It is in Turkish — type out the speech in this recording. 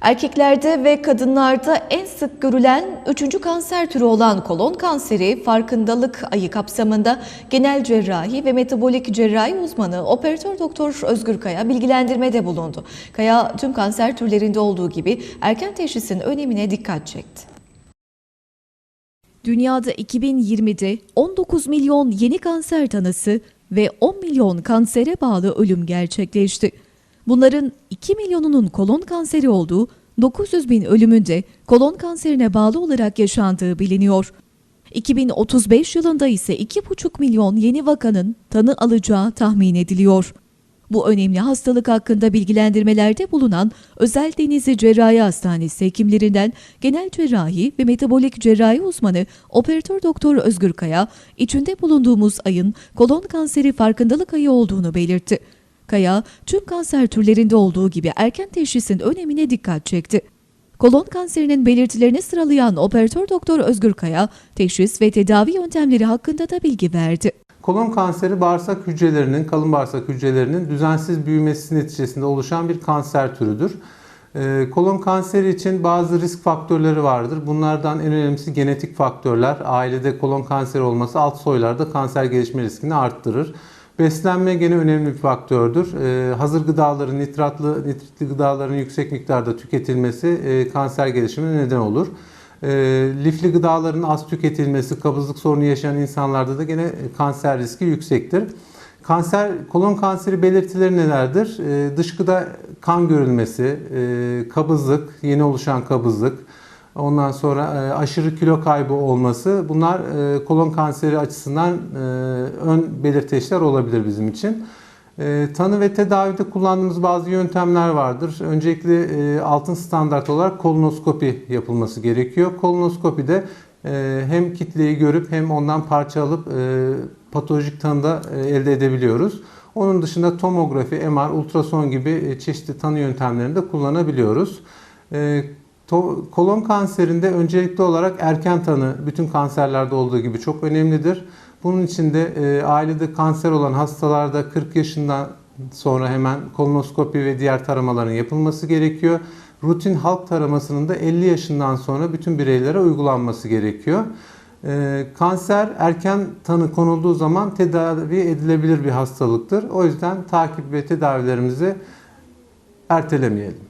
Erkeklerde ve kadınlarda en sık görülen üçüncü kanser türü olan kolon kanseri farkındalık ayı kapsamında genel cerrahi ve metabolik cerrahi uzmanı operatör doktor Özgür Kaya bilgilendirmede bulundu. Kaya tüm kanser türlerinde olduğu gibi erken teşhisin önemine dikkat çekti. Dünyada 2020'de 19 milyon yeni kanser tanısı ve 10 milyon kansere bağlı ölüm gerçekleşti. Bunların 2 milyonunun kolon kanseri olduğu, 900 bin ölümün de kolon kanserine bağlı olarak yaşandığı biliniyor. 2035 yılında ise 2,5 milyon yeni vakanın tanı alacağı tahmin ediliyor. Bu önemli hastalık hakkında bilgilendirmelerde bulunan Özel Denizli Cerrahi Hastanesi hekimlerinden genel cerrahi ve metabolik cerrahi uzmanı operatör doktor Özgür Kaya, içinde bulunduğumuz ayın kolon kanseri farkındalık ayı olduğunu belirtti. Kaya, tüm kanser türlerinde olduğu gibi erken teşhisin önemine dikkat çekti. Kolon kanserinin belirtilerini sıralayan operatör doktor Özgür Kaya, teşhis ve tedavi yöntemleri hakkında da bilgi verdi. Kolon kanseri bağırsak hücrelerinin, kalın bağırsak hücrelerinin düzensiz büyümesi neticesinde oluşan bir kanser türüdür. Ee, Kolon kanseri için bazı risk faktörleri vardır. Bunlardan en önemlisi genetik faktörler. Ailede kolon kanseri olması alt soylarda kanser gelişme riskini arttırır. Beslenme gene önemli bir faktördür. Ee, hazır gıdaların, nitratlı, nitritli gıdaların yüksek miktarda tüketilmesi e, kanser gelişimine neden olur. E, lifli gıdaların az tüketilmesi, kabızlık sorunu yaşayan insanlarda da gene kanser riski yüksektir. Kanser, kolon kanseri belirtileri nelerdir? E, dışkıda kan görülmesi, e, kabızlık, yeni oluşan kabızlık, ondan sonra e, aşırı kilo kaybı olması bunlar e, kolon kanseri açısından e, ön belirteçler olabilir bizim için. Tanı ve tedavide kullandığımız bazı yöntemler vardır. Öncelikle altın standart olarak kolonoskopi yapılması gerekiyor. Kolonoskopide e, hem kitleyi görüp hem ondan parça alıp patolojik tanı da e, elde edebiliyoruz. Onun dışında tomografi, MR, ultrason gibi çeşitli tanı yöntemlerini de kullanabiliyoruz. Kolon kanserinde öncelikli olarak erken tanı bütün kanserlerde olduğu gibi çok önemlidir. Bunun için de e, ailede kanser olan hastalarda 40 yaşından sonra hemen kolonoskopi ve diğer taramaların yapılması gerekiyor. Rutin halk taramasının da 50 yaşından sonra bütün bireylere uygulanması gerekiyor. E, kanser erken tanı konulduğu zaman tedavi edilebilir bir hastalıktır. O yüzden takip ve tedavilerimizi ertelemeyelim.